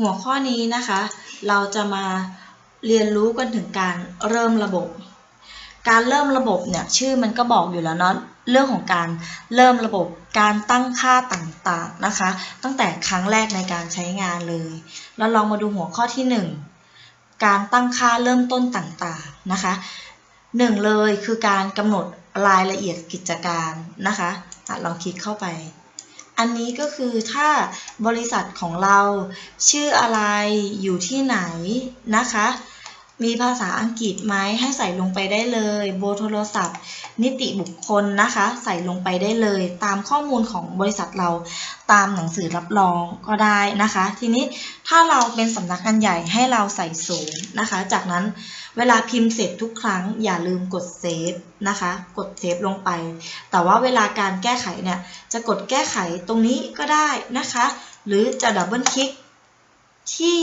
หัวข้อนี้นะคะ เราจะมาเรียนรู้กันถึงการเริ่มระบบ การเริ่มระบบเนี่ยชื่อมันก็บอกอยู่แล้วเนาะเรื่องของการเริ่มระบบการตั้งค่าต่างๆนะคะ ตั้งแต่ครั้งแรกในการใช้งานเลยเราลองมาดูหัวข้อที่ 1 การตั้งค่าเริ่มต้นต่างๆนะคะหนึ่งเลยคือการกำหนดรายละเอียดกิจการนะคะลองคลิกเข้าไป อันนี้ก็คือถ้าบริษัทของเราชื่ออะไรอยู่ที่ไหนนะคะ มีภาษาอังกฤษไหมให้ใส่ลงไปได้เลยเบโทรศัพท์ นิติบุคคลนะคะ ใส่ลงไปได้เลย ตามข้อมูลของบริษัทเราตามหนังสือรับรองก็ได้นะคะ ทีนี้ถ้าเราเป็นสำนักงานใหญ่ให้เราใส่ศูนย์นะคะ จากนั้นเวลาพิมพ์เสร็จทุกครั้งอย่าลืมกดเซฟนะคะ กดเซฟลงไป แต่ว่าเวลาการแก้ไขเนี่ยจะกดแก้ไขตรงนี้ก็ได้นะคะ หรือจะดับเบิลคลิกที่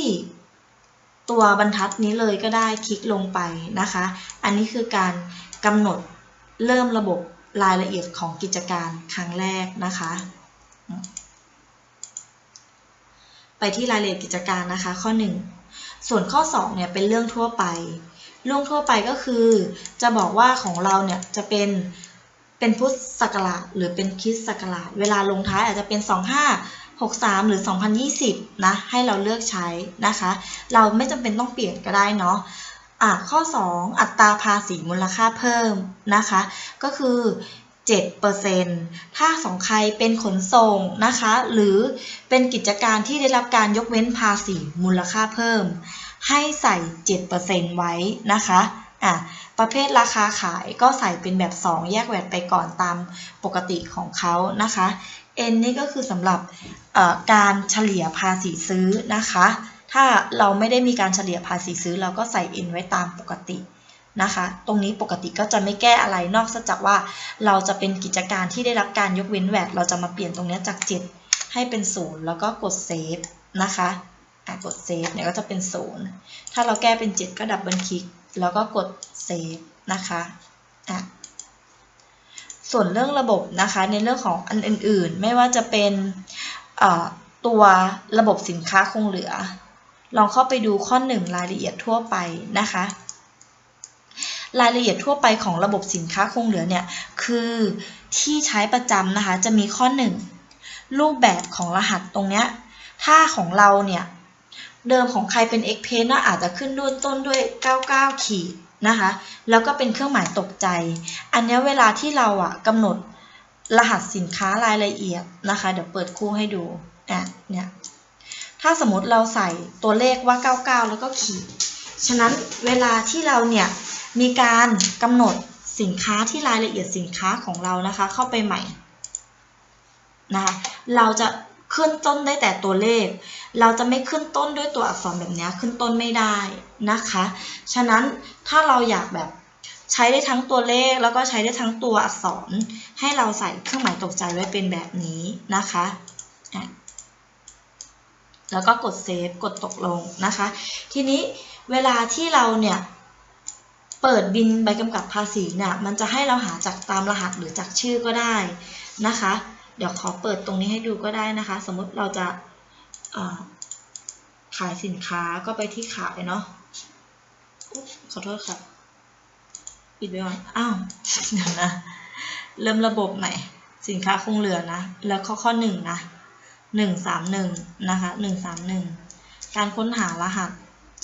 ตัวบรรทัดนี้เลยก็ได้คลิกลงไปนะคะ อันนี้คือการกำหนดเริ่มระบบรายละเอียดของกิจการครั้งแรกนะคะ ไปที่รายละเอียดกิจการนะคะ ข้อ 1 ส่วนข้อ2เนี่ยเป็นเรื่องทั่วไป เรื่องทั่วไปก็คือ จะบอกว่าของเราเนี่ยจะเป็นเป็นพุทธศักราชหรือเป็นคริสต์ศักราช เวลาลงท้ายอาจจะเป็น 25 63 หรือ 2020 นะ ให้เราเลือกใช้นะคะ เราไม่จำเป็นต้องเปลี่ยนก็ได้เนาะอะข้อ 2 อัตราภาษีมูลค่าเพิ่มนะคะ ก็คือ7%ถ้าของใครเป็นขนส่งนะคะ หรือเป็นกิจการที่ได้รับการยกเว้นภาษีมูลค่าเพิ่ม ให้ใส่ 7%ไว้นะคะอะประเภทราคาขายก็ใส่เป็นแบบ 2 แยกแหวดไปก่อนตามปกติของเขานะคะ N นี่ก็คือสำหรับ การเฉลี่ยภาษีซื้อนะคะ ถ้าเราไม่ได้มีการเฉลี่ยภาษีซื้อ เราก็ใส่ N ไว้ตามปกตินะคะ ตรงนี้ปกติก็จะไม่แก้อะไรนอกจากว่า เราจะเป็นกิจการที่ได้รับการยกเว้นแวดเราจะมาเปลี่ยนตรงนี้จาก 7 ให้เป็น 0 แล้วก็กดเซฟนะคะกดเซฟเนี่ยก็จะเป็น 0 ถ้าเราแก้เป็น 7 ก็ดับเบิลคลิก แล้วก็กดเซฟนะคะอะส่วนเรื่องระบบนะคะในเรื่องของอันอื่นๆ ไม่ว่าจะเป็น ตัวระบบสินค้าคงเหลือ ลองเข้าไปดูข้อ 1 รายละเอียดทั่วไปนะคะ รายละเอียดทั่วไปของระบบสินค้าคงเหลือเนี่ยคือที่ใช้ประจำนะคะจะมีข้อ 1 รูปแบบของรหัสตรงเนี้ยถ้าของเราเนี่ยเดิมของใครเป็น x p a น่าอาจจะขึ้นด้วยต้นด้วย 99 ขีดนะคะ แล้วก็เป็นเครื่องหมายตกใจ อันนี้เวลาที่เราอะกำหนด รหัสสินค้ารายละเอียดนะคะ เดี๋ยวเปิดคู่ให้ดูอะเนี่ยถ้าสมมติเราใส่ตัวเลขว่า 99 แล้วก็ขีด ฉะนั้นเวลาที่เราเนี่ยมีการกำหนดสินค้าที่รายละเอียดสินค้าของเรานะคะ เข้าไปใหม่นะคะเราจะขึ้นต้นได้แต่ตัวเลข เราจะไม่ขึ้นต้นด้วยตัวอักษรแบบนี้ขึ้นต้นไม่ได้นะคะ ฉะนั้นถ้าเราอยากแบบ ใช้ได้ทั้งตัวเลขแล้วก็ใช้ได้ทั้งตัวอักษร ให้เราใส่เครื่องหมายตกใจไว้เป็นแบบนี้นะคะแล้วก็กดเซฟกดตกลงนะคะ ทีนี้เวลาที่เราเนี่ยเปิดบินใบกำกับภาษีเนี่ยมันจะให้เราหาจากตามรหัสหรือจากชื่อก็ได้นะคะ เดี๋ยวขอเปิดตรงนี้ให้ดูก็ได้นะคะ สมมติเราจะขายสินค้าก็ไปที่ขายเนาะขอโทษค่ะ ปิดไปก่อนอ้าวเดี๋ยวนะ เริ่มระบบใหม่ สินค้าคงเหลือนะ แล้วข้อข้อหนึ่งนะหนึ่งสามหนึ่งนะคะหนึ่งสามหนึ่งการค้นหารหัส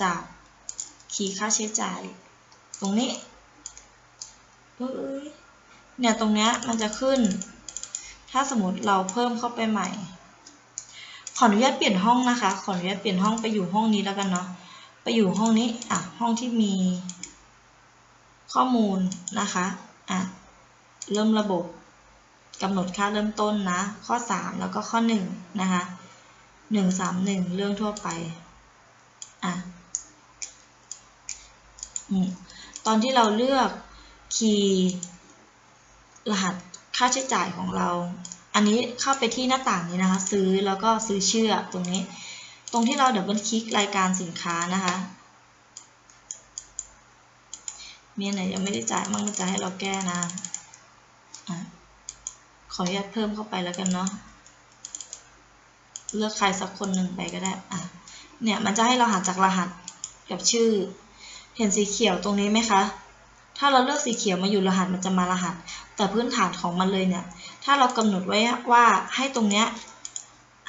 จากคีย์ค่าใช้จ่าย ตรงนี้เอ้ยเนี่ยตรงเนี้ยมันจะขึ้น ถ้าสมมติเราเพิ่มเข้าไปใหม่ ขออนุญาตเปลี่ยนห้องนะคะ ขออนุญาตเปลี่ยนห้องไปอยู่ห้องนี้แล้วกันเนาะ ไปอยู่ห้องนี้ อะ ห้องที่มี ข้อมูลนะคะอะเริ่มระบบกำหนดค่าเริ่มต้นนะ ข้อ 3 แล้วก็ข้อ 1 นะคะ1 3 1 เรื่องทั่วไปอะตอนที่เราเลือกคีย์รหัสค่าใช้จ่ายของเรา อันนี้เข้าไปที่หน้าต่างนี้นะคะ ซื้อแล้วก็ซื้อเชื่อตรงนี้ ตรงที่เราเดับเบิลคลิกรายการสินค้านะคะ มีอันไหนยังไม่ได้จ่ายมั่งจะให้เราแก้นะอะขออนุญาตเพิ่มเข้าไปแล้วกันเนาะ เลือกใครสักคนหนึ่งไปก็ได้ อะ เนี่ยมันจะให้เราหาจากรหัสกับชื่อ เห็นสีเขียวตรงนี้ไหมคะ ถ้าเราเลือกสีเขียวมาอยู่รหัสมันจะมารหัส แต่พื้นฐานของมันเลยเนี่ย ถ้าเรากำหนดไว้ว่าให้ตรงเนี้ย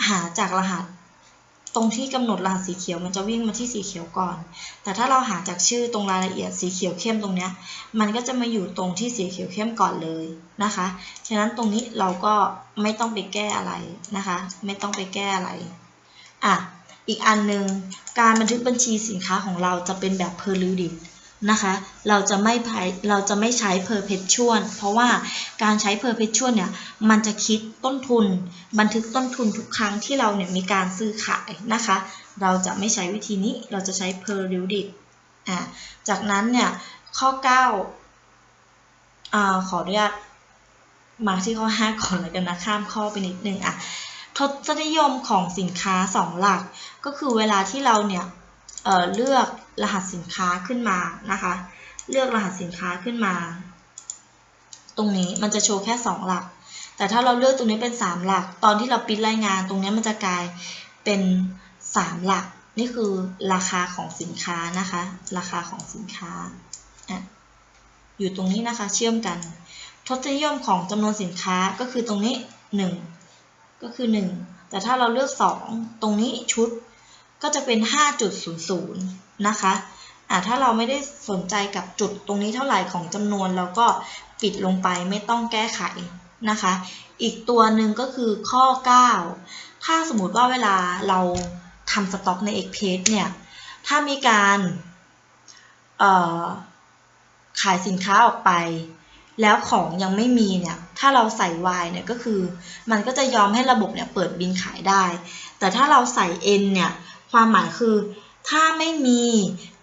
หาจากรหัส ตรงที่กำหนดรหัสสีเขียวมันจะวิ่งมาที่สีเขียวก่อน แต่ถ้าเราหาจากชื่อตรงรายละเอียดสีเขียวเข้มตรงเนี้ย มันก็จะมาอยู่ตรงที่สีเขียวเข้มก่อนเลยนะคะ ฉะนั้นตรงนี้เราก็ไม่ต้องไปแก้อะไรนะคะ ไม่ต้องไปแก้อะไร อะ อีกอันหนึ่งการบันทึกบัญชีสินค้าของเราจะเป็นแบบ periodic นะคะ เราจะไม่ใช้เราจะไม่ใช้ perpetual เพราะว่าการใช้ perpetual เนี่ย มันจะคิดต้นทุน บันทึกต้นทุนทุกครั้งที่เราเนี่ยมีการซื้อขายนะคะ เราจะไม่ใช้วิธีนี้ เราจะใช้ periodic อะจากนั้นเนี่ย ข้อ 9อ่าขออนุญาตมาที่ข้อ 5 ก่อนแล้วกันนะ ข้ามข้อไปนิดนึงอะทศนิยมของสินค้า 2 หลัก ก็คือเวลาที่เราเนี่ยเเลือก รหัสสินค้าขึ้นมานะคะ เลือกรหัสสินค้าขึ้นมา ตรงนี้มันจะโชว์แค่ 2 หลัก แต่ถ้าเราเลือกตรงนี้เป็น 3 หลัก ตอนที่เราปิดรายงานตรงนี้มันจะกลายเป็น 3 หลัก นี่คือราคาของสินค้านะคะ ราคาของสินค้าอะอยู่ตรงนี้นะคะเชื่อมกัน ทศนิยมของจำนวนสินค้าก็คือตรงนี้ 1 ก็คือ 1 แต่ถ้าเราเลือก 2 ตรงนี้ชุด ก็จะเป็น 5.00 นะคะอะถ้าเราไม่ได้สนใจกับจุดตรงนี้เท่าไหร่ของจำนวนเราก็ปิดลงไปไม่ต้องแก้ไขนะคะ อีกตัวหนึ่งก็คือข้อ 9 ถ้าสมมติว่าเวลาเราทำสต็อกใน X page เนี่ย ถ้ามีการขายสินค้าออกไป แล้วของยังไม่มีเนี่ย ถ้าเราใส่ Y เนี่ยก็คือ มันก็จะยอมให้ระบบเนี่ยเปิดบินขายได้ แต่ถ้าเราใส่ N เนี่ย ความหมายคือถ้าไม่มี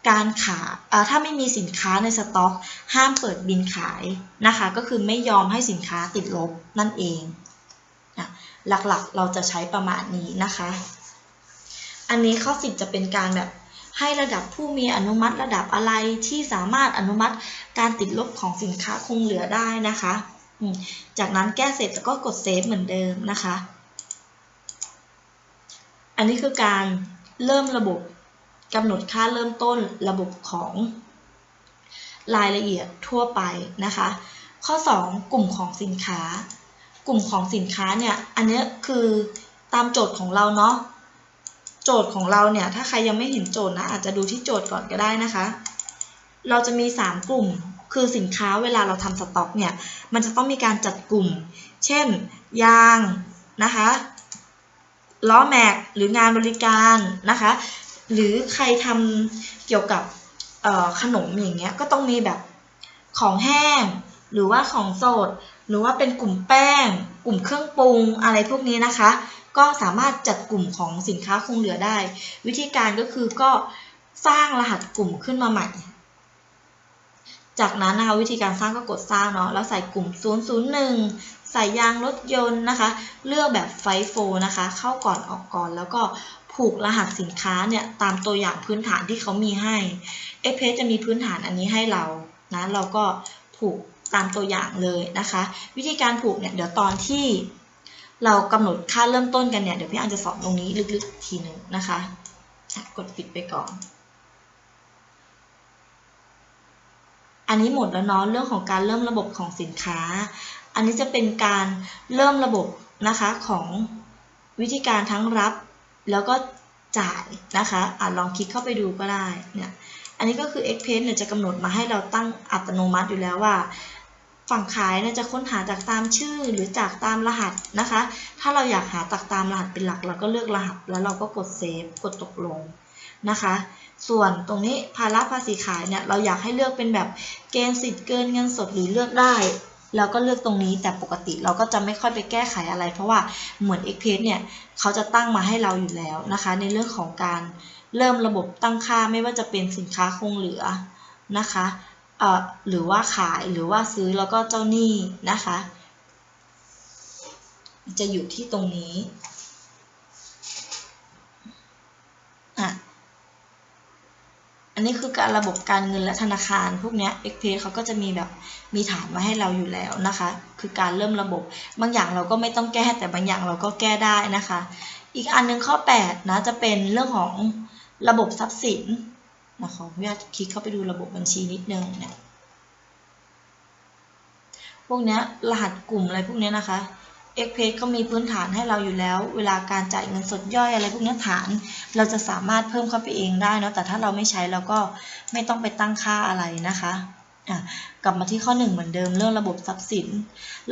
การขายถ้าไม่มีสินค้าในสต็อก ห้ามเปิดบินขายนะคะ ก็คือไม่ยอมให้สินค้าติดลบนั่นเองนะหลักๆเราจะใช้ประมาณนี้นะคะ อันนี้ข้อสิบจะเป็นการแบบให้ระดับผู้มีอนุมัติระดับอะไรที่สามารถอนุมัติการติดลบของสินค้าคงเหลือได้นะคะ จากนั้นแก้เสร็จแล้วก็กดเซฟเหมือนเดิมนะคะ อันนี้คือการ เริ่มระบบกำหนดค่าเริ่มต้นระบบของรายละเอียดทั่วไปนะคะ ข้อ 2 กลุ่มของสินค้า กลุ่มของสินค้าเนี่ยอันนี้คือตามโจทย์ของเราเนาะโจทย์ของเราเนี่ยถ้าใครยังไม่เห็นโจทย์นะอาจจะดูที่โจทย์ก่อนก็ได้นะคะ เราจะมี 3 กลุ่มคือสินค้าเวลาเราทำสต็อกเนี่ยมันจะต้องมีการจัดกลุ่ม เช่น ยางนะคะ ล้อแม็กหรืองานบริการนะคะ หรือใครทำเกี่ยวกับขนมอย่างเงี้ยก็ต้องมีแบบของแห้ง หรือว่าของสด หรือว่าเป็นกลุ่มแป้ง กลุ่มเครื่องปรุงอะไรพวกนี้นะคะ ก็สามารถจัดกลุ่มของสินค้าคงเหลือได้ วิธีการก็คือก็สร้างรหัสกลุ่มขึ้นมาใหม่ จากนั้นนะคะวิธีการสร้างก็กดสร้างเนาะแล้วใส่กลุ่ม 001 ใส่ยางรถยนต์นะคะ เลือกแบบไฟโฟนะคะ เข้าก่อนออกก่อน แล้วก็ผูกรหัสสินค้าเนี่ยตามตัวอย่างพื้นฐานที่เขามีให้เอเพจะมีพื้นฐานอันนี้ให้เรานะเราก็ผูกตามตัวอย่างเลยนะคะ วิธีการผูกเนี่ยเดี๋ยวตอนที่เรากำหนดค่าเริ่มต้นกันเนี่ยเดี๋ยวพี่อันจะสอนตรงนี้ลึกๆทีหนึ่งนะคะกดปิดไปก่อน อันนี้หมดแล้วเนาะเรื่องของการเริ่มระบบของสินค้า อันนี้จะเป็นการเริ่มระบบนะคะของวิธีการทั้งรับแล้วก็จ่ายนะคะอะลองคลิกเข้าไปดูก็ได้เนี่ยอันนี้ก็คือ Express เนี่ยจะกำหนดมาให้เราตั้งอัตโนมัติอยู่แล้วว่า ฝั่งขายเนี่ยจะค้นหาจากตามชื่อหรือจากตามรหัสนะคะ ถ้าเราอยากหาจากตามรหัสเป็นหลัก เราก็เลือกรหัสแล้วเราก็กดเซฟกดตกลงนะคะ ส่วนตรงนี้ภาระภาษีขายเนี่ยเราอยากให้เลือกเป็นแบบเกณฑ์สิทธิ์เกินเงินสดหรือเลือกได้ เราก็เลือกตรงนี้แต่ปกติเราก็จะไม่ค่อยไปแก้ไขอะไร เพราะว่าเหมือน e x p r e s s เนี่ยเขาจะตั้งมาให้เราอยู่แล้วนะคะ ในเรื่องของการเริ่มระบบตั้งค่าไม่ว่าจะเป็นสินค้าคงเหลือนะคะเอ่อหรือว่าขายหรือว่าซื้อแล้วก็เจ้าหนี้นะคะ จะอยู่ที่ตรงนี้อะอั นนี้คือการระบบการเงินและธนาคาร พวกนี้ x p เขาก็จะมีแบบมีฐานมาให้เราอยู่แล้วนะคะ คือการเริ่มระบบบางอย่างเราก็ไม่ต้องแก้แต่บางอย่างเราก็แก้ได้นะคะ อีกอันหนึงข้อ8นะจะเป็นเรื่องของระบบทรัพย์สินนะขออนุญาตคลิกเข้าไปดูระบบบัญชีนิดนึงเนี่ยพวกนี้รหัสกลุ่มอะไรพวกนี้นะคะ e x p r e s s ก็มีพื้นฐานให้เราอยู่แล้ว เวลาการจ่ายเงินสดย่อยอะไรพวกนี้ฐาน เราจะสามารถเพิ่มเข้าไปเองได้เนอะแต่ถ้าเราไม่ใช้เราก็ไม่ต้องไปตั้งค่าอะไรนะคะกลับมาที่ข้อ 1 เหมือนเดิมเรื่องระบบทรัพย์สิน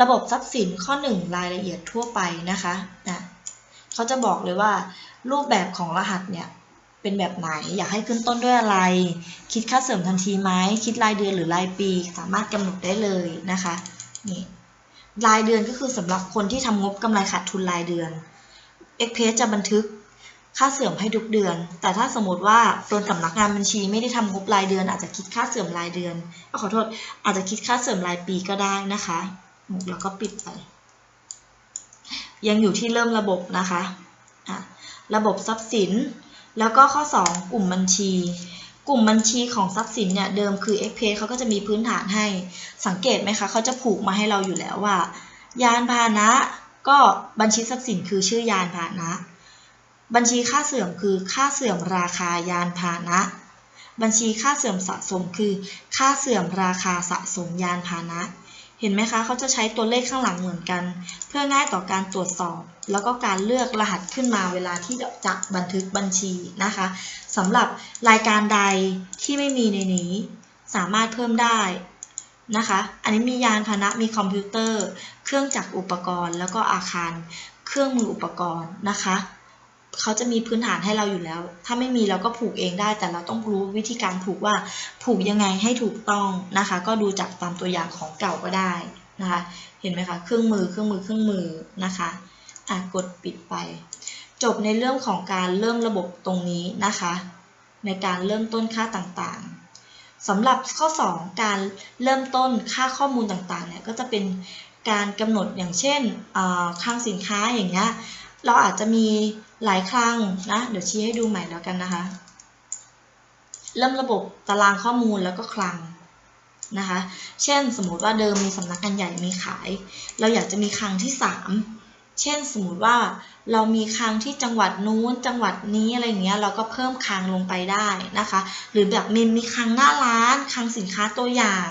ระบบทรัพย์สินข้อ 1 รายละเอียดทั่วไปนะคะะเขาจะบอกเลยว่า รูปแบบของรหัสเนี่ยเป็นแบบไหนอยากให้ขึ้นต้นด้วยอะไร คิดค่าเสริมทันทีไหมคิดรายเดือนหรือรายปี สามารถกำหนดได้เลยนะคะนี่ รายเดือนก็คือสำหรับคนที่ทำงบกำไรขาดทุนรายเดือน e x p r e s s จะบันทึกค่าเสื่อมให้ทุกเดือน แต่ถ้าสมมติว่าตัวสำนักงานบัญชีไม่ได้ทำงบรายเดือน อาจจะคิดค่าเสื่อมรายเดือนอขอโทษ อาจจะคิดค่าเสื่อมรายปีก็ได้นะคะ แล้วก็ปิดไป ยังอยู่ที่เริ่มระบบนะคะะระบบทรัพย์สิน แล้วก็ข้อ 2 กลุ่มบัญชี กลุ่มบัญชีของทรัพย์สินเนี่ยเดิมคือ x p เขาก็จะมีพื้นฐานให้ สังเกตไหมคะเขาจะผูกมาให้เราอยู่แล้วว่า ยานพาหนะ ก็บัญชีทรัพย์สินคือชื่อยานพาหนะ บัญชีค่าเสื่อมคือค่าเสื่อมราคายานพาหนะ บัญชีค่าเสื่อมสะสมคือ ค่าเสื่อมราคาสะสมยานพาหนะ เห็นไหมคะ เขาจะใช้ตัวเลขข้างหลังเหมือนกัน เพื่อง่ายต่อการตรวจสอบ แล้วก็การเลือกรหัสขึ้นมาเวลาที่จะบันทึกบัญชีนะคะสำหรับรายการใดที่ไม่มีในนี้ สามารถเพิ่มได้นะคะ อันนี้มียานพาหนะ มีคอมพิวเตอร์ เครื่องจักรอุปกรณ์ แล้วก็อาคาร เครื่องมืออุปกรณ์นะคะ เขาจะมีพื้นฐานให้เราอยู่แล้ว ถ้าไม่มีเราก็ผูกเองได้ แต่เราต้องรู้วิธีการผูกว่าผูกยังไงให้ถูกต้องนะคะ ก็ดูจากตามตัวอย่างของเก่าก็ได้นะคะ เห็นไหมคะ เครื่องมือ เครื่องมือ เครื่องมือนะคะอะกดปิดไป จบในเรื่องของการเริ่มระบบตรงนี้นะคะ ในการเริ่มต้นค่าต่างๆสำหรับข้อ 2 การเริ่มต้นค่าข้อมูลต่างๆเนี่ยก็จะเป็นการกำหนดอย่างเช่นคลังสินค้าอย่างเงี้ย เราอาจจะมีหลายคลังนะ เดี๋ยวชี้ให้ดูใหม่แล้วกันนะคะ เริ่มระบบตารางข้อมูลแล้วก็คลังนะคะ เช่นสมมติว่าเดิมมีสำนักงานใหญ่มีขาย เราอยากจะมีคลังที่ 3 เช่นสมมติว่าเรามีคลังที่จังหวัดนู้นจังหวัดนี้อะไรเงี้ยเราก็เพิ่มคลังลงไปได้นะคะ หรือแบบมีมีคลังหน้าร้านคลังสินค้าตัวอย่าง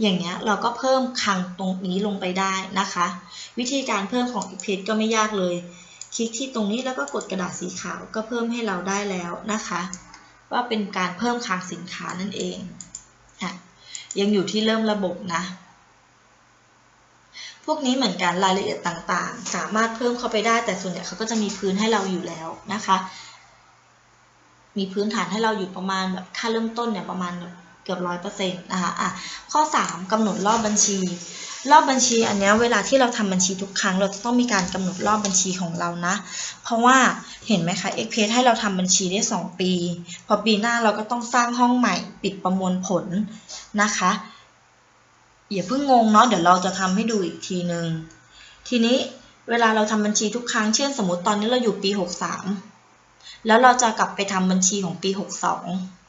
อย่างเงี้ยเราก็เพิ่มคลังตรงนี้ลงไปได้นะคะ วิธีการเพิ่มของอีกเพจก็ไม่ยากเลย คลิกที่ตรงนี้แล้วก็กดกระดาษสีขาวก็เพิ่มให้เราได้แล้วนะคะ ว่าเป็นการเพิ่มคลังสินค้านั่นเองอะยังอยู่ที่เริ่มระบบนะ พวกนี้เหมือนกันรายละเอียดต่างๆ สามารถเพิ่มเข้าไปได้แต่ส่วนใหญ่เขาก็จะมีพื้นให้เราอยู่แล้วนะคะ มีพื้นฐานให้เราอยู่ประมาณแบบค่าเริ่มต้นเนี่ยประมาณเกือบร้อยเปอร์เซ็นต์นะคะอะข้อ 3กำหนดรอบบัญชี รอบบัญชีอันนี้เวลาที่เราทำบัญชีทุกครั้ง เราจะต้องมีการกำหนดรอบบัญชีของเรานะ เพราะว่าเห็นไหมคะ e x p r e s s ให้เราทำบัญชีได้ 2 ปี พอปีหน้าเราก็ต้องสร้างห้องใหม่ปิดประมวลผลนะคะอย่าเพิ่งงงเนาะเดี๋ยวเราจะทำให้ดูอีกทีหนึงทีนี้เวลาเราทำบัญชีทุกครั้งเช่นสมมติตอนนี้เราอยู่ปี 63 แล้วเราจะกลับไปทำบัญชีของปี 62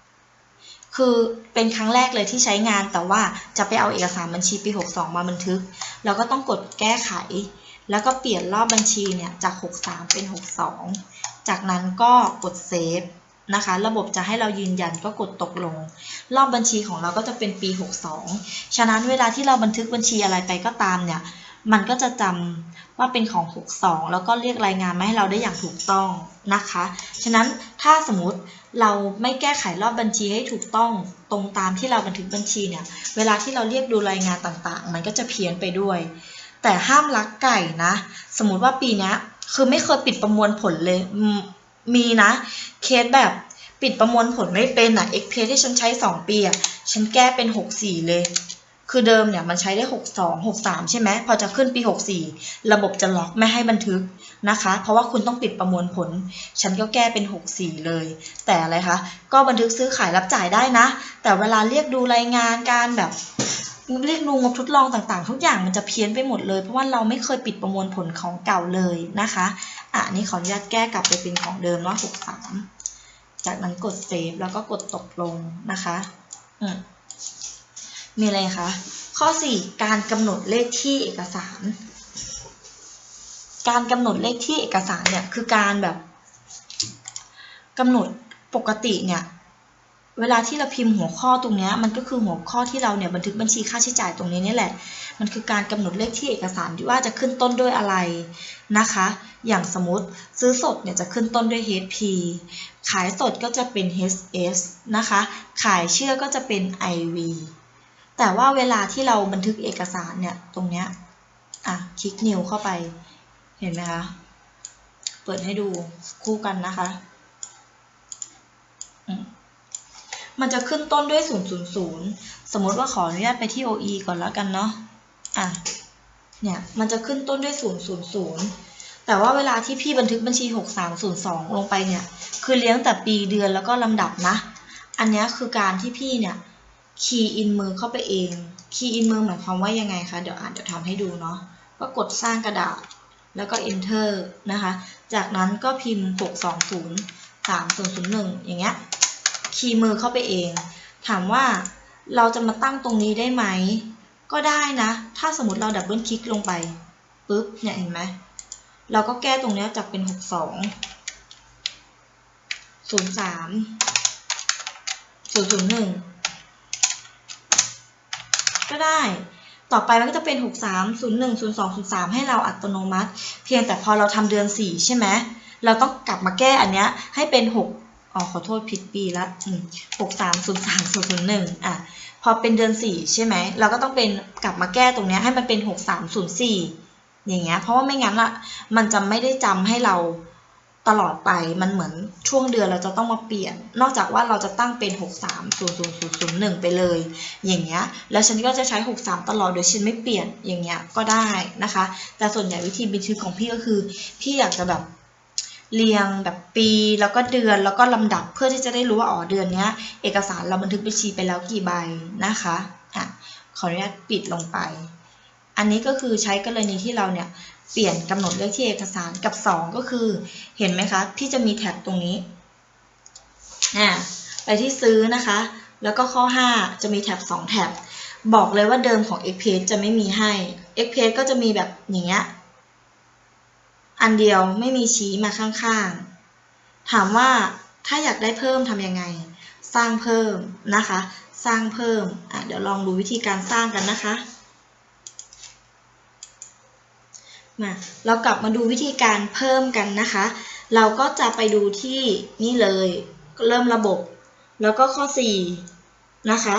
คือเป็นครั้งแรกเลยที่ใช้งานแต่ว่าจะไปเอาเอกสารบัญชีปี 62 มาบันทึก เราก็ต้องกดแก้ไข แล้วก็เปลี่ยนรอบบัญชีเนี่ยจาก 63 เป็น 62 จากนั้นก็กดเซฟนะคะ ระบบจะให้เรายืนยันก็กดตกลง รอบบัญชีของเราก็จะเป็นปี 62 ฉะนั้นเวลาที่เราบันทึกบัญชีอะไรไปก็ตามเนี่ย มันก็จะจำว่าเป็นของ 62 แล้วก็เรียกรายงานมาให้เราได้อย่างถูกต้องนะคะ ฉะนั้นถ้าสมมติเราไม่แก้ไขรอบบัญชีให้ถูกต้องตรงตามที่เราบันทึกบัญชีเนี่ย เวลาที่เราเรียกดูรายงานต่างๆ มันก็จะเพี้ยนไปด้วย แต่ห้ามลักไก่นะ สมมติว่าปีนี้คือไม่เคยปิดประมวลผลเลย มีนะ เคสแบบปิดประมวลผลไม่เป็นอะเอ็กเพที่ฉันใช้ 2 ปีอะ ฉันแก้เป็น 64 เลย คือเดิมเนี่ยมันใช้ได้ 62 63 ใช่ไหมพอจะขึ้นปี 64 ระบบจะล็อกไม่ให้บันทึกนะคะ เพราะว่าคุณต้องปิดประมวลผล ฉันก็แก้เป็น 64 เลย แต่อะไรคะ ก็บันทึกซื้อขายรับจ่ายได้นะ แต่เวลาเรียกดูรายงานการแบบเรียกดูงบทดลองต่างๆ ทุกอย่างมันจะเพี้ยนไปหมดเลย เพราะว่าเราไม่เคยปิดประมวลผลของเก่าเลยนะคะอะนี่ขออนุญาตแก้กลับไปเป็นของเดิมว่า63 จากนั้นกดเซฟแล้วก็กดตกลงนะคะ อืม มีอะไรคะ ข้อ 4 การกำหนดเลขที่เอกสาร การกำหนดเลขที่เอกสารเนี่ยคือการแบบกำหนดปกติเนี่ยเวลาที่เราพิมพ์หัวข้อตรงนี้มันก็คือหัวข้อที่เราเนี่ยบันทึกบัญชีค่าใช้จ่ายตรงนี้นี่แหละ มันคือการกำหนดเลขที่เอกสารที่ว่าจะขึ้นต้นด้วยอะไรนะคะ อย่างสมมติซื้อสดเนี่ยจะขึ้นต้นด้วย HP ขายสดก็จะเป็น HS นะคะ ขายเชื่อก็จะเป็น IV แต่ว่าเวลาที่เราบันทึกเอกสารเนี่ยตรงเนี้ยอะคลิกนิวเข้าไปเห็นไหมคะ เปิดให้ดูคู่กันนะคะ มันจะขึ้นต้นด้วย 000 สมมติว่าขออนุญาตไปที่ OE ก่อนแล้วกันเนาะอะเนี่ยมันจะขึ้นต้นด้วย 000 แต่ว่าเวลาที่พี่บันทึกบัญชี 6302 ลงไปเนี่ย คือเลี้ยงแต่ปีเดือนแล้วก็ลำดับนะ อันนี้คือการที่พี่เนี่ย คีย์อินมือเข้าไปเอง คีย์อินมือหมายความว่ายังไงคะ เดี๋ยวอ่านเดี๋ยวทำให้ดูเนาะ ก็กดสร้างกระดาษ แล้วก็ enter นะคะ จากนั้นก็พิมพ์ 620 3001 อย่างเงี้ย คีย์มือเข้าไปเอง ถามว่าเราจะมาตั้งตรงนี้ได้ไหม ก็ได้นะ ถ้าสมมติเราดับเบิลคลิกลงไป ปุ๊บ เนี่ยเห็นไหม เราก็แก้ตรงนี้จากเป็น 62 03 001 ก็ได้ ต่อไปมันก็จะเป็น 63 01 02 03 ให้เราอัตโนมัติ เพียงแต่พอเราทำเดือน 4 ใช่ไหมเราต้องกลับมาแก้อันเนี้ยให้เป็น 6อ๋อขอโทษผิดปีละอืม63 03 001อะพอเป็นเดือน 4 ใช่ไหมเราก็ต้องเป็นกลับมาแก้ตรงเนี้ยให้มันเป็น 6304 อย่างเงี้ยเพราะว่าไม่งั้นอะมันจะไม่ได้จำให้เรา ตลอดไปมันเหมือนช่วงเดือนเราจะต้องมาเปลี่ยน นอกจากว่าเราจะตั้งเป็น 6300001 ไปเลย อย่างเงี้ยแล้วฉันก็จะใช้ 63 ตลอดโดยฉันไม่เปลี่ยนอย่างเงี้ยก็ได้นะคะ แต่ส่วนใหญ่วิธีบันทึกของพี่ก็คือ พี่อยากจะแบบเรียงแบบปีแล้วก็เดือนแล้วก็ลำดับเพื่อที่จะได้รู้ว่าอ๋อเดือนเนี้ยเอกสารเราบันทึกบัญชีไปแล้วกี่ใบนะคะอะขออนุญาตปิดลงไป อันนี้ก็คือใช้กรณีที่เราเนี่ย เปลี่ยนกำหนดเลขที่เอกสารกับ 2 ก็คือ เห็นไหมคะพี่จะมีแท็บตรงนี้อ่ไปที่ซื้อนะคะ แล้วก็ข้อ 5 จะมีแท็บ2แท็บบอกเลยว่าเดิมของ x p a g e จะไม่มีให้ x p a g e ก็จะมีแบบอย่างเงี้ยอันเดียวไม่มีชี้มาข้างๆ ถามว่าถ้าอยากได้เพิ่มทำยังไง สร้างเพิ่มนะคะ สร้างเพิ่มอะเดี๋ยวลองดูวิธีการสร้างกันนะคะ มาเรากลับมาดูวิธีการเพิ่มกันนะคะ เราก็จะไปดูที่นี่เลย เริ่มระบบ แล้วก็ข้อ 4 นะคะ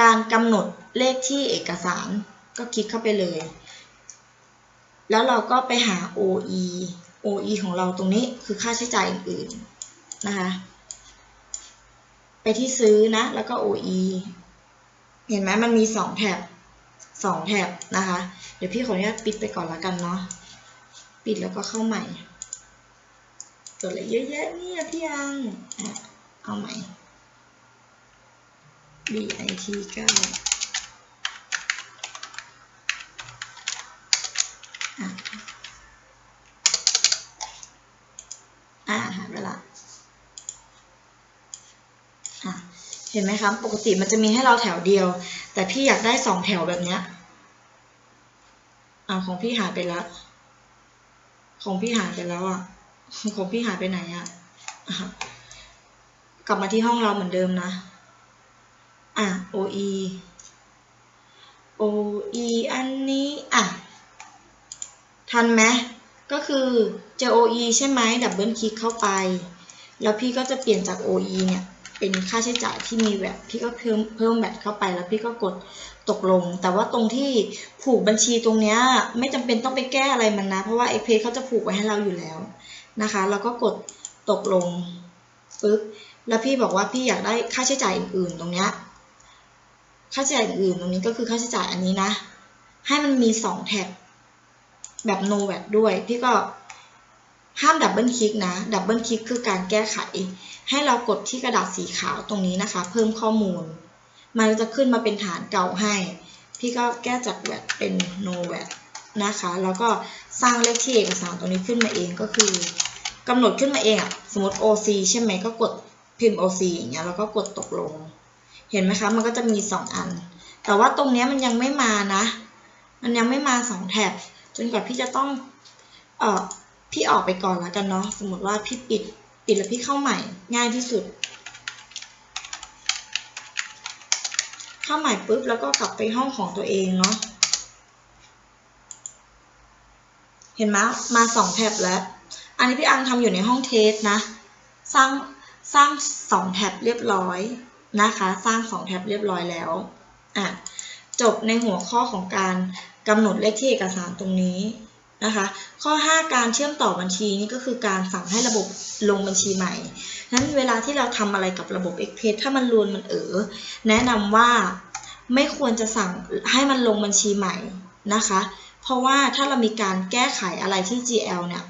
การกำหนดเลขที่เอกสารก็คลิกเข้าไปเลย แล้วเราก็ไปหา OE OE ของเราตรงนี้คือค่าใช้จ่ายอื่นๆนะคะ ไปที่ซื้อนะ แล้วก็ OE เห็นไหมมันมี 2 แท็บ 2แท็บนะคะ เดี๋ยวพี่ขออนุญาตปิดไปก่อนละกันเนาะ ปิดแล้วก็เข้าใหม่ตัวอะไรเยอะแยะเนี่ยพี่อังเอาใหม่ BIT 9อ่าหายไปละเห็นไหมครับปกติมันจะมีให้เราแถวเดียว แต่พี่อยากได้สองแถวแบบเนี้ยอ่าของพี่หายไปแล้ว ของพี่หายไปแล้วอะ ของพี่หายไปไหนอะอะกลับมาที่ห้องเราเหมือนเดิมนะ อะ OE OE อันนี้ อะ ทันไหมก็คือเจอ OE ใช่ไหมดับเบิลคลิกเข้าไป แล้วพี่ก็จะเปลี่ยนจาก OE เนี่ย เป็นค่าใช้จ่ายที่มีแวดพี่ก็เพิ่มเพิ่มแวดเข้าไปแล้วพี่ก็กดตกลง แต่ว่าตรงที่ผูกบัญชีตรงเนี้ยไม่จำเป็นต้องไปแก้อะไรมันนะ เพราะว่า x p a เขาจะผูกไว้ให้เราอยู่แล้วนะคะแล้วก็กดตกลงปึ๊บแล้วพี่บอกว่าพี่อยากได้ค่าใช้จ่ายอื่นๆ ตรงเนี้ยค่าใช้จ่ายอื่นๆตรงนี้ก็คือค่าใช้จ่ายอันนี้นะ ให้มันมีสองแท็บแบบ no VAT ด้วย พี่ก็ ห้ามดับเบิลคลิกนะ ดับเบิลคลิกคือการแก้ไข ให้เรากดที่กระดาษสีขาวตรงนี้นะคะ เพิ่มข้อมูล มันจะขึ้นมาเป็นฐานเก่าให้ พี่ก็แก้จาก VAT เป็น no VAT นะคะ แล้วก็สร้างเลขที่เอกสารตรงนี้ขึ้นมาเองก็คือกำหนดขึ้นมาเองอะสมมติ OC ใช่ไหมก็กดพิมพ์ OC อย่างเงี้ยแล้วก็กดตกลง เห็นไหมคะ มันก็จะมี 2 อัน แต่ว่าตรงเนี้ยมันยังไม่มานะ มันยังไม่มา 2แท็บจนกว่าพี่จะต้องเอ่อ พี่ออกไปก่อนแล้วกันเนาะสมมติว่าพี่ปิดปิดแล้วพี่เข้าใหม่ง่ายที่สุด เข้าใหม่ปุ๊บแล้วก็กลับไปห้องของตัวเองเนาะเห็นไหมมาสองแท็บแล้ว อันนี้พี่อังทำอยู่ในห้องเทสนะ สร้างสร้างสองแท็บเรียบร้อยนะคะ สร้างสองแท็บเรียบร้อยแล้วอะจบในหัวข้อของการกำหนดเลขที่เอกสารตรงนี้ นะคะ ข้อ 5 การเชื่อมต่อบัญชีนี่ก็คือการสั่งให้ระบบลงบัญชีใหม่นั้นเวลาที่เราทำอะไรกับระบบ Express ถ้ามันรวนมันเออแนะนำว่าไม่ควรจะสั่งให้มันลงบัญชีใหม่นะคะ เพราะว่าถ้าเรามีการแก้ไขอะไรที่ GL เนี่ย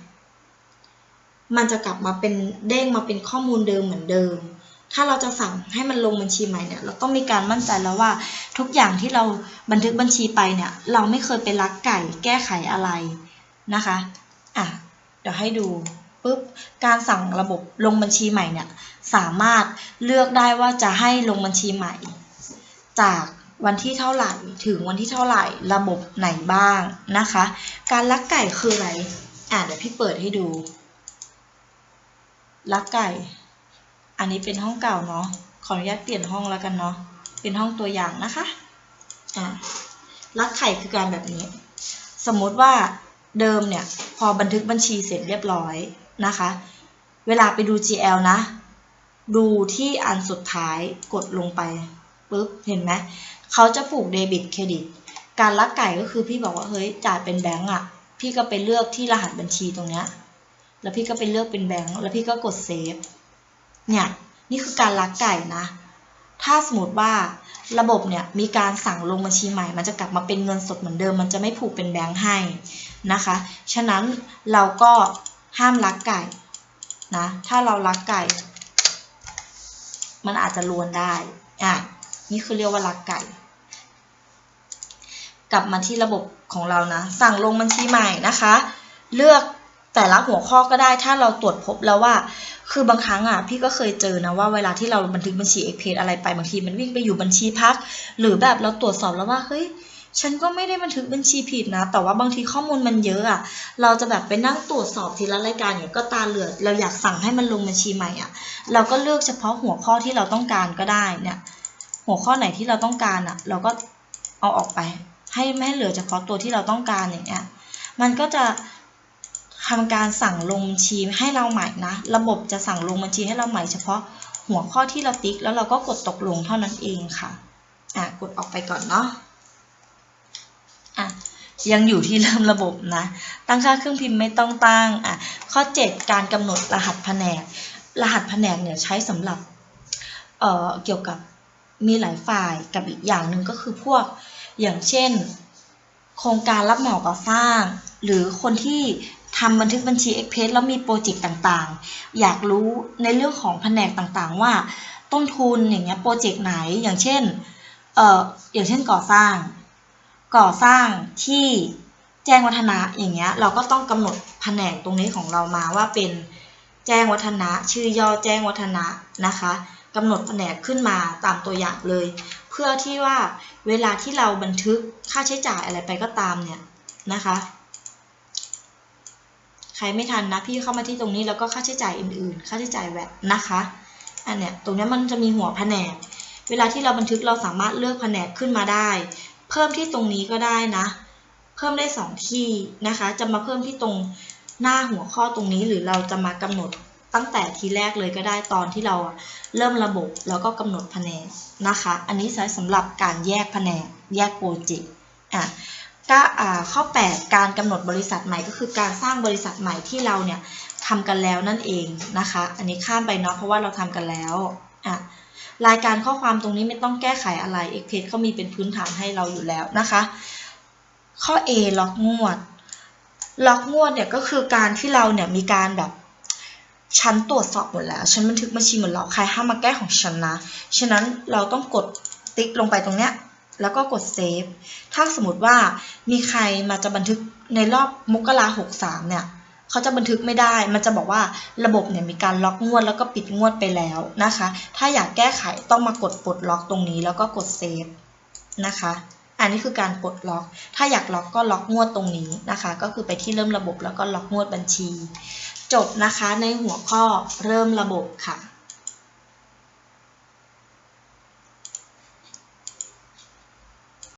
มันจะกลับมาเป็นเด้งมาเป็นข้อมูลเดิมเหมือนเดิม ถ้าเราจะสั่งให้มันลงบัญชีใหม่เนี่ย เราต้องมีการมั่นใจแล้วว่าทุกอย่างที่เราบันทึกบัญชีไปเนี่ย เราไม่เคยไปลักไก่แก้ไขอะไร นะคะอะเดี๋ยวให้ดูปุ๊บการสั่งระบบลงบัญชีใหม่เนี่ยสามารถเลือกได้ว่าจะให้ลงบัญชีใหม่ จากวันที่เท่าไหร่ถึงวันที่เท่าไหร่ระบบไหนบ้างนะคะ การลักไก่คืออะไรอะเดี๋ยวพี่เปิดให้ดูลักไก่ อันนี้เป็นห้องเก่าเนาะขออนุญาตเปลี่ยนห้องแล้วกันเนาะเป็นห้องตัวอย่างนะคะอะลักไข่คือการแบบนี้ สมมติว่า เดิมเนี่ยพอบันทึกบัญชีเสร็จเรียบร้อยนะคะ เวลาไปดู GL นะ ดูที่อันสุดท้ายกดลงไปปุ๊บเห็นไหมเขาจะผูกเดบิตเครดิตการลักไก่ก็คือพี่บอกว่าเฮ้ยจ่ายเป็นแบงก์อะ พี่ก็ไปเลือกที่รหัสบัญชีตรงเนี้ยแล้วพี่ก็ไปเลือกเป็นแบงก์แล้วพี่ก็กดเซฟเนี่ยนี่คือการลักไก่นะ ถ้าสมมติว่าระบบเนี่ยมีการสั่งลงบัญชีใหม่ มันจะกลับมาเป็นเงินสดเหมือนเดิม มันจะไม่ผูกเป็นแบงค์ให้นะคะ ฉะนั้นเราก็ห้ามลักไก่นะ ถ้าเราลักไก่ มันอาจจะลวนได้ อะ นี่คือเรียกว่าลักไก่ กลับมาที่ระบบของเรานะ สั่งลงบัญชีใหม่นะคะ เลือก แต่ละหัวข้อก็ได้ถ้าเราตรวจพบแล้วว่า คือบางครั้งอะพี่ก็เคยเจอนะว่าเวลาที่เราบันทึกบัญชีเอ็กเพอะไรไปบางทีมันวิ่งไปอยู่บัญชีพัก หรือแบบเราตรวจสอบแล้วว่าเฮ้ยฉันก็ไม่ได้บันทึกบัญชีผิดนะ แต่ว่าบางทีข้อมูลมันเยอะอะเราจะแบบไปนั่งตรวจสอบทีละรายการเนี่ยก็ตาเหลือเราอยากสั่งให้มันลงบัญชีใหม่อะเราก็เลือกเฉพาะหัวข้อที่เราต้องการก็ได้เนี่ย หัวข้อไหนที่เราต้องการอะเราก็เอาออกไป ให้แม่เหลือเฉพาะตัวที่เราต้องการอย่างเงี้ย มันก็จะ ทำการสั่งลงบัญชีให้เราใหม่นะ ระบบจะสั่งลงบัญชีให้เราใหม่เฉพาะหัวข้อที่เราติ๊ก แล้วเราก็กดตกลงเท่านั้นเองค่ะอะกดออกไปก่อนเนาะอะยังอยู่ที่เริ่มระบบนะ ตั้งค่าเครื่องพิมพ์ไม่ต้องตั้งอะข้อ 7 การกำหนดรหัสแผนก รหัสแผนกเนี่ยใช้สำหรับเอ่อเกี่ยวกับมีหลายฝ่ายกับอีกอย่างหนึ่งก็คือพวกอย่างเช่น โครงการรับเหมาก่อสร้าง หรือคนที่ ทำบันทึกบัญชี e x p r e s s แล้วมีโปรเจกต์ต่างๆ อยากรู้ในเรื่องของแผนกต่างๆ ว่าต้นทุนอย่างเงี้ยโปรเจกต์ไหนอย่างเช่นเอ่ออย่างเช่นก่อสร้าง ก่อสร้างที่แจ้งวัฒนะอย่างเงี้ยเราก็ต้องกำหนดแผนกตรงนี้ของเรามาว่าเป็นแจ้งวัฒนะ ชื่อย่อแจ้งวัฒนะนะคะกำหนดแผนกขึ้นมาตามตัวอย่างเลย เพื่อที่ว่าเวลาที่เราบันทึกค่าใช้จ่ายอะไรไปก็ตามเนี่ยนะคะ รไม่ทันนะพี่เข้ามาที่ตรงนี้แล้วก็ค่าใช้จ่ายอื่นๆ ค่าใช้จ่ายแวดนะคะ อันเนี้ยตรงนี้มันจะมีหัวแผนก เวลาที่เราบันทึกเราสามารถเลือกแผนกขึ้นมาได้ เพิ่มที่ตรงนี้ก็ได้นะ เพิ่มได้สองที่นะคะ จะมาเพิ่มที่ตรงหน้าหัวข้อตรงนี้หรือเราจะมากำหนดตั้งแต่ทีแรกเลยก็ได้ตอนที่เราเริ่มระบบแล้วก็กำหนดแผนกนะคะ อันนี้ใช้สำหรับการแยกแผนกแยกโปรเจกต์อะ ก็ข้อ 8 การกำหนดบริษัทใหม่ก็คือการสร้างบริษัทใหม่ที่เราเนี่ยทำกันแล้วนั่นเองนะคะ อันนี้ข้ามไปเนาะเพราะว่าเราทำกันแล้วอะรายการข้อความตรงนี้ไม่ต้องแก้ไขอะไร e x p r e s s เขามีเป็นพื้นฐานให้เราอยู่แล้วนะคะ ข้อ A ล็อกงวด ล็อกงวดเนี่ยก็คือการที่เราเนี่ยมีการแบบฉันตรวจสอบหมดแล้ว ฉันบันทึกบัญชีหมดแล้ว ใครห้ามมาแก้ของฉันนะ ฉะนั้นเราต้องกดติ๊กลงไปตรงเนี้ย แล้วก็กดเซฟถ้าสมมติว่ามีใครมาจะบันทึกในรอบมกราหกสามเนี่ยเขาจะบันทึกไม่ได้ มันจะบอกว่าระบบเนี่ยมีการล็อกงวดแล้วก็ปิดงวดไปแล้วนะคะ ถ้าอยากแก้ไขต้องมากดปลดล็อกตรงนี้แล้วก็กดเซฟนะคะ อันนี้คือการปลดล็อก ถ้าอยากล็อกก็ล็อกงวดตรงนี้นะคะ ก็คือไปที่เริ่มระบบแล้วก็ล็อกงวดบัญชี จบนะคะในหัวข้อเริ่มระบบค่ะ